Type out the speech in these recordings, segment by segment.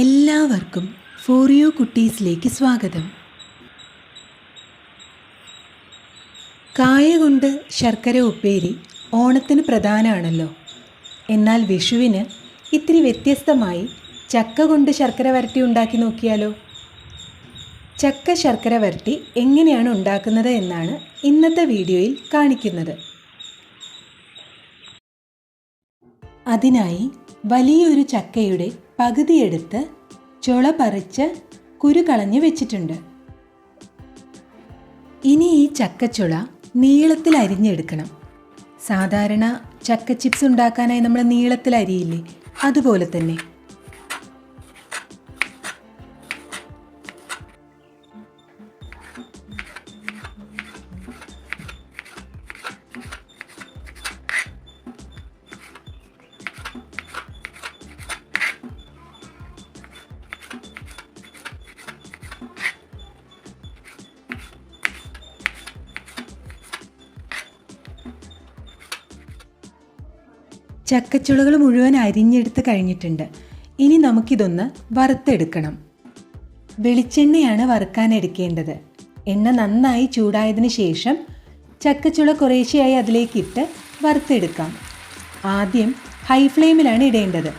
എല്ലാവർക്കും ഫോറിയോ കുട്ടീസിലേക്ക് സ്വാഗതം. കായ കൊണ്ട് ശർക്കര ഉപ്പേരി ഓണത്തിന് പ്രധാനമാണല്ലോ. എന്നാൽ വിഷുവിന് ഇത്തിരി വ്യത്യസ്തമായി ചക്ക കൊണ്ട് ശർക്കര വരട്ടി ഉണ്ടാക്കി നോക്കിയാലോ? ചക്ക ശർക്കര വരട്ടി എങ്ങനെയാണ് ഉണ്ടാക്കുന്നത് എന്നാണ് ഇന്നത്തെ വീഡിയോയിൽ കാണിക്കുന്നത്. അതിനായി വലിയൊരു ചക്കയുടെ പകുതിയെടുത്ത് ചുള പറിച്ച് കുരു കളഞ്ഞ് വെച്ചിട്ടുണ്ട്. ഇനി ഈ ചക്കച്ചുള നീളത്തിൽ അരിഞ്ഞെടുക്കണം. സാധാരണ ചക്ക ചിപ്സ് ഉണ്ടാക്കാനായി നമ്മൾ നീളത്തിൽ അരിയില്ലേ? അതുപോലെ തന്നെ ചക്കച്ചുളകൾ മുഴുവൻ അരിഞ്ഞെടുത്ത് കഴിഞ്ഞിട്ടുണ്ട്. ഇനി നമുക്കിതൊന്ന് വറുത്തെടുക്കണം. വെളിച്ചെണ്ണയാണ് വറുക്കാൻ എടുക്കേണ്ടത്. എണ്ണ നന്നായി ചൂടായതിനു ശേഷം ചക്കച്ചുള കുറേശ്ശെയായി അതിലേക്കിട്ട് വറുത്തെടുക്കാം. ആദ്യം ഹൈ ഫ്ലെയിമിലാണ് ഇടേണ്ടത്.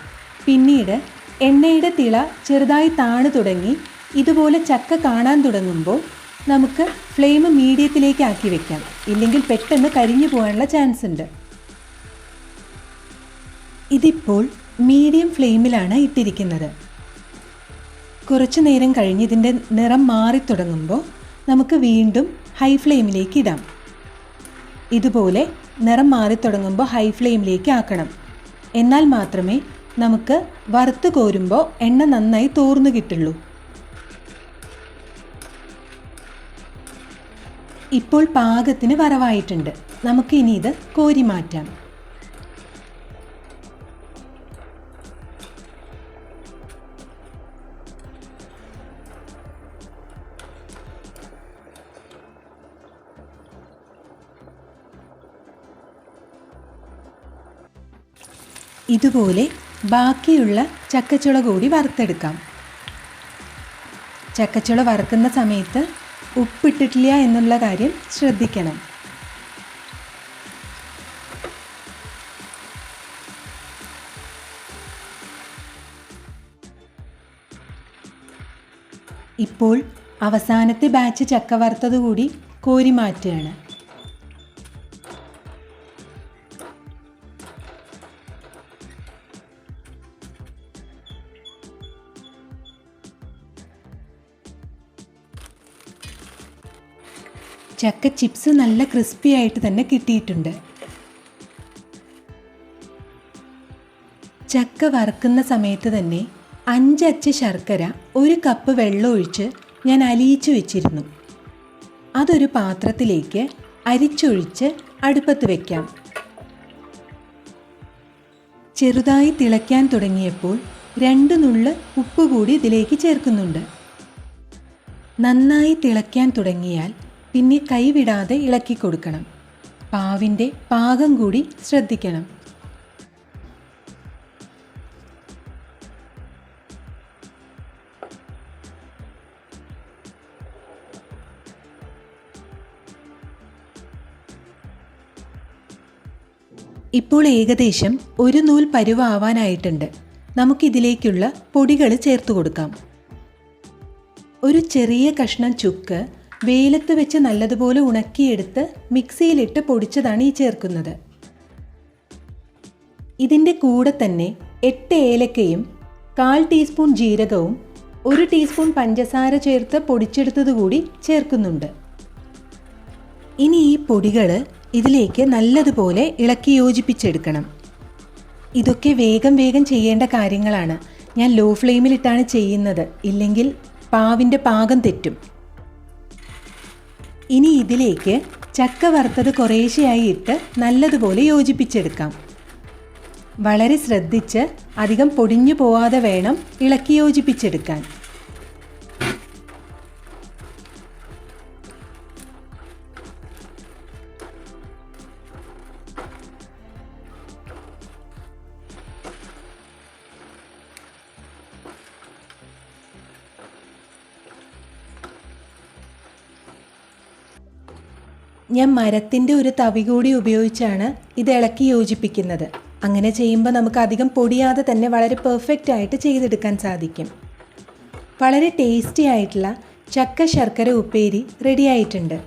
പിന്നീട് എണ്ണയുടെ തിള ചെറുതായി താണു തുടങ്ങി ഇതുപോലെ ചക്ക കാണാൻ തുടങ്ങുമ്പോൾ നമുക്ക് ഫ്ലെയിം മീഡിയത്തിലേക്ക് ആക്കി വെക്കാം. ഇല്ലെങ്കിൽ പെട്ടെന്ന് കരിഞ്ഞു പോകാനുള്ള ചാൻസ് ഉണ്ട്. ഇതിപ്പോൾ മീഡിയം ഫ്ലെയിമിലാണ് ഇട്ടിരിക്കുന്നത്. കുറച്ചു നേരം കഴിഞ്ഞ് ഇതിന്റെ നിറം മാറിത്തുടങ്ങുമ്പോൾ നമുക്ക് വീണ്ടും ഹൈ ഫ്ലെയിമിലേക്ക് ഇടാം. ഇതുപോലെ നിറം മാറി തുടങ്ങുമ്പോൾ ഹൈ ഫ്ലെയിമിലേക്ക് ആക്കണം. എന്നാൽ മാത്രമേ നമുക്ക് വറുത്ത് കോരുമ്പോൾ എണ്ണ നന്നായി തോർന്നു കിട്ടുള്ളൂ. ഇപ്പോൾ പാകത്തിന് വറവായിട്ടുണ്ട്. നമുക്ക് ഇനി ഇത് കോരി മാറ്റാം. ഇതുപോലെ ബാക്കിയുള്ള ചക്കച്ചുള കൂടി വറുത്തെടുക്കാം. ചക്കച്ചുള വറുക്കുന്ന സമയത്ത് ഉപ്പിട്ടിട്ടില്ല എന്നുള്ള കാര്യം ശ്രദ്ധിക്കണം. ഇപ്പോൾ അവസാനത്തെ ബാച്ച് ചക്ക വറുത്തത് കൂടി കോരി മാറ്റുകയാണ്. ചക്ക ചിപ്സ് നല്ല ക്രിസ്പി ആയിട്ട് തന്നെ കിട്ടിയിട്ടുണ്ട്. ചക്ക വറുക്കുന്ന സമയത്ത് തന്നെ അഞ്ചച്ച് ശർക്കര ഒരു കപ്പ് വെള്ളം ഒഴിച്ച് ഞാൻ അലിയിച്ചു വെച്ചിരുന്നു. അതൊരു പാത്രത്തിലേക്ക് അരിച്ചൊഴിച്ച് അടുപ്പത്ത് വയ്ക്കാം ചെറുതായി തിളയ്ക്കാൻ തുടങ്ങിയപ്പോൾ രണ്ട് നുള്ള് ഉപ്പ് കൂടി ഇതിലേക്ക് ചേർക്കുന്നുണ്ട്. നന്നായി തിളയ്ക്കാൻ തുടങ്ങിയാൽ പിന്നെ കൈവിടാതെ ഇളക്കി കൊടുക്കണം. പാവിന്റെ പാകം കൂടി ശ്രദ്ധിക്കണം. ഇപ്പോൾ ഏകദേശം ഒരു നൂൽ പരുവാവാനായിട്ടുണ്ട്. നമുക്കിതിലേക്കുള്ള പൊടികൾ ചേർത്ത് കൊടുക്കാം. ഒരു ചെറിയ കഷ്ണം ചുക്ക് വെയിലത്ത് വെച്ച് നല്ലതുപോലെ ഉണക്കിയെടുത്ത് മിക്സിയിലിട്ട് പൊടിച്ചതാണ് ഈ ചേർക്കുന്നത്. ഇതിന്റെ കൂടെ തന്നെ എട്ട് ഏലക്കയും കാൽ ടീസ്പൂൺ ജീരകവും ഒരു ടീസ്പൂൺ പഞ്ചസാര ചേർത്ത് പൊടിച്ചെടുത്തത് കൂടി ചേർക്കുന്നുണ്ട്. ഇനി ഈ പൊടികൾ ഇതിലേക്ക് നല്ലതുപോലെ ഇളക്കി യോജിപ്പിച്ചെടുക്കണം. ഇതൊക്കെ വേഗം വേഗം ചെയ്യേണ്ട കാര്യങ്ങളാണ്. ഞാൻ ലോ ഫ്ലെയിമിലിട്ടാണ് ചെയ്യുന്നത്. ഇല്ലെങ്കിൽ പാവിന്റെ പാകം തെറ്റും. ഇനി ഇതിലേക്ക് ചക്ക വറുത്തത് കുറേശ്ശെയായി ഇട്ട് നല്ലതുപോലെ യോജിപ്പിച്ചെടുക്കാം. വളരെ ശ്രദ്ധിച്ച് അധികം പൊടിഞ്ഞു പോവാതെ വേണം ഇളക്കി യോജിപ്പിച്ചെടുക്കാൻ. ഞാൻ മരത്തിന്റെ ഒരു തവി കൂടി ഉപയോഗിച്ചാണ് ഇത് ഇളക്കി യോജിപ്പിക്കുന്നത്. അങ്ങനെ ചെയ്യുമ്പോൾ നമുക്ക് അധികം പൊടിയാതെ തന്നെ വളരെ പെർഫെക്റ്റ് ആയിട്ട് ചെയ്തെടുക്കാൻ സാധിക്കും. വളരെ ടേസ്റ്റി ആയിട്ടുള്ള ചക്ക ശർക്കര ഉപ്പേരി റെഡി ആയിട്ടുണ്ട്.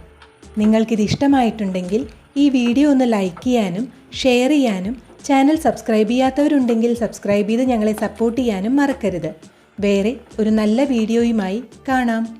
നിങ്ങൾക്കിത് ഇഷ്ടമായിട്ടുണ്ടെങ്കിൽ ഈ വീഡിയോ ഒന്ന് ലൈക്ക് ചെയ്യാനും ഷെയർ ചെയ്യാനും ചാനൽ സബ്സ്ക്രൈബ് ചെയ്യാത്തവരുണ്ടെങ്കിൽ സബ്സ്ക്രൈബ് ചെയ്ത് ഞങ്ങളെ സപ്പോർട്ട് ചെയ്യാനും മറക്കരുത്. വേറെ ഒരു നല്ല വീഡിയോയുമായി കാണാം.